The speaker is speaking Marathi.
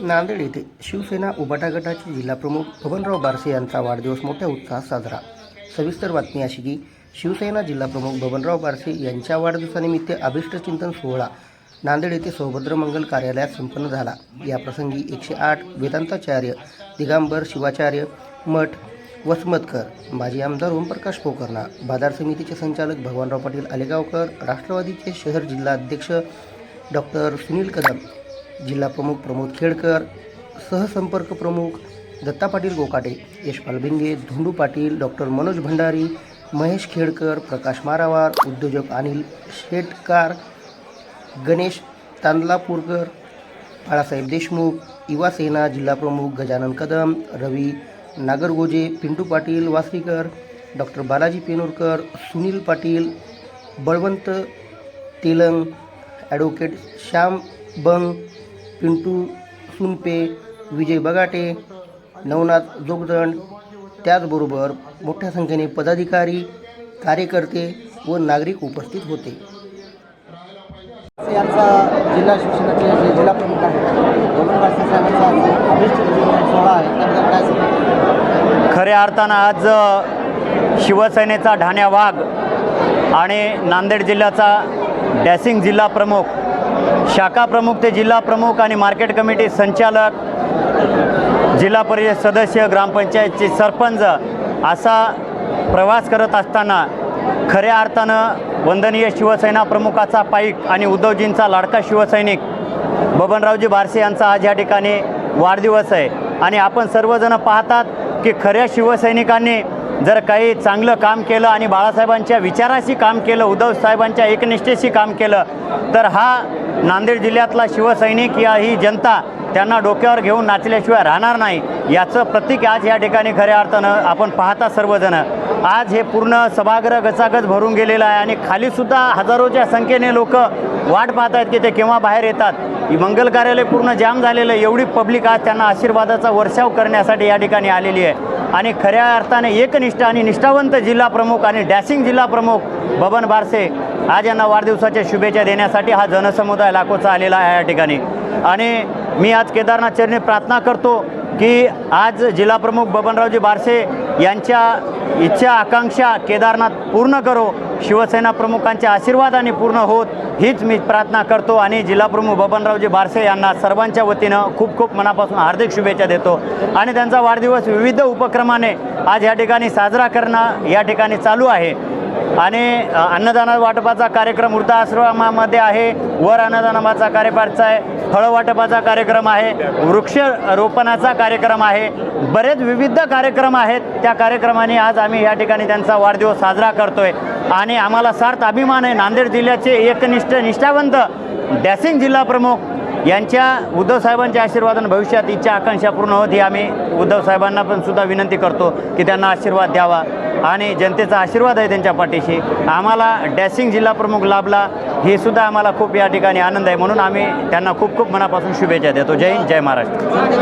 नांदेड येथे शिवसेना उबाटा गटाचे जिल्हाप्रमुख बबनराव बारसे यांचा वाढदिवस मोठ्या उत्साहात साजरा. सविस्तर बातमी अशी की शिवसेना जिल्हाप्रमुख बबनराव बारसे यांच्या वाढदिवसानिमित्त अभिष्टचिंतन सोहळा नांदेड येथे सौभद्र मंगल कार्यालयात संपन्न झाला. याप्रसंगी एकशे आठ वेदांताचार्य दिगांबर शिवाचार्य मठ वसमतकर माजी आमदार ओमप्रकाश पोकर्णा बाजार समितीचे संचालक भगवानराव पाटील आलेगावकर राष्ट्रवादीचे शहर जिल्हा अध्यक्ष डॉक्टर सुनील कदम जिल्हाप्रमुख प्रमोद खेडकर, सहसंपर्क प्रमुख दत्ता पाटील गोकाटे, यशपाल भिंगे धुंडू पाटील, डॉक्टर मनोज भंडारी, महेश खेडकर, प्रकाश मारावार, उद्योजक अनिल शेटकार, गणेश तांदलापूरकर, बाळासाहेब देशमुख, युवा सेना जिल्हाप्रमुख गजानन कदम, रवी नागरगोजे, पिंटू पाटील वासरीकर, डॉक्टर बालाजी पेनोरकर, सुनील पाटील, बळवंत तेलंग, ॲडव्होकेट श्याम बंग पिंटू सुनपे विजय बगाटे नवनाथ जोगदंड त्याचबरोबर मोठ्या संख्येने पदाधिकारी कार्यकर्ते व नागरिक उपस्थित होते. यांचा जिल्हा शिक्षणाचे जे जिल्हा प्रमुख आहे खऱ्या अर्थानं आज शिवसेनेचा ढाण्या वाघ आणि नांदेड जिल्ह्याचा डॅसिंग जिल्हा प्रमुख शाखा प्रमुख ते जिल्हा प्रमुख आणि मार्केट कमिटी संचालक जिल्हा परिषद सदस्य ग्रामपंचायतचे सरपंच असा प्रवास करत असताना खऱ्या अर्थानं वंदनीय शिवसेना प्रमुखाचा पाईक आणि उद्धवजींचा लाडका शिवसैनिक बबनरावजी बारसे यांचा आज या ठिकाणी वाढदिवस आहे. आणि आपण सर्वजण पाहतात की खऱ्या शिवसैनिकांनी जर काही चांगलं काम केलं आणि बाळासाहेबांच्या विचाराशी काम केलं उद्धव साहेबांच्या एकनिष्ठेशी काम केलं तर हा नांदेड जिल्ह्यातला शिवसैनिक या ही जनता त्यांना डोक्यावर घेऊन नाचल्याशिवाय राहणार नाही याचं प्रतीक आज या ठिकाणी खऱ्या अर्थानं आपण पाहता सर्वजण. आज हे पूर्ण सभागृह गचागच भरून गेलेलं आहे आणि खालीसुद्धा हजारोच्या संख्येने लोक वाट पाहत आहेत की ते केव्हा बाहेर येतात. ही मंगल कार्यालय पूर्ण जाम झालेलं आहे. एवढी पब्लिक आज त्यांना आशीर्वादाचा वर्षाव करण्यासाठी या ठिकाणी आलेली आहे. आणि खऱ्या अर्थाने एकनिष्ठ आणि निष्ठावंत जिल्हा प्रमुख आणि डॅशिंग जिल्हा प्रमुख बबन बारसे आज यांना वाढदिवसाच्या शुभेच्छा देण्यासाठी हा जनसमुदाय लाखोचा आलेला आहे या ठिकाणी. आणि मी आज केदारनाथ चरणी प्रार्थना करतो की आज जिल्हाप्रमुख बबनरावजी बारसे यांच्या इच्छा आकांक्षा केदारनाथ पूर्ण करो शिवसेना प्रमुखांच्या आशीर्वादाने पूर्ण होत हीच मी प्रार्थना करतो आणि जिल्हाप्रमुख बबनरावजी बारसे यांना सर्वांच्या वतीनं खूप खूप मनापासून हार्दिक शुभेच्छा देतो. आणि त्यांचा वाढदिवस विविध उपक्रमाने आज या ठिकाणी साजरा करणं या ठिकाणी चालू आहे. आणि अन्नदान वाटपाचा कार्यक्रम वृद्धाश्रमामध्ये आहे. वर अन्नदानाचा कार्यपाठचा आहे. फळं वाटपाचा कार्यक्रम आहे. वृक्ष रोपणाचा कार्यक्रम आहे. बरेच विविध कार्यक्रम आहेत. त्या कार्यक्रमाने आज आम्ही या ठिकाणी त्यांचा वाढदिवस साजरा करतोय. आणि आम्हाला सार्थ अभिमान आहे. नांदेड जिल्ह्याचे एकनिष्ठ निष्ठावंत डॅसिंग जिल्हा प्रमुख यांच्या उद्धव साहेबांच्या आशीर्वादानं भविष्यात इच्छा आकांक्षा पूर्ण होत ही आम्ही उद्धव साहेबांना पण सुद्धा विनंती करतो की त्यांना आशीर्वाद द्यावा. आणि जनतेचा आशीर्वाद आहे त्यांच्या पाठीशी. आम्हाला डॅसिंग जिल्हा प्रमुख लाभला हे सुद्धा आम्हाला खूप या ठिकाणी आनंद आहे. म्हणून आम्ही त्यांना खूप खूप मनापासून शुभेच्छा देतो. जय हिंद जय महाराष्ट्र.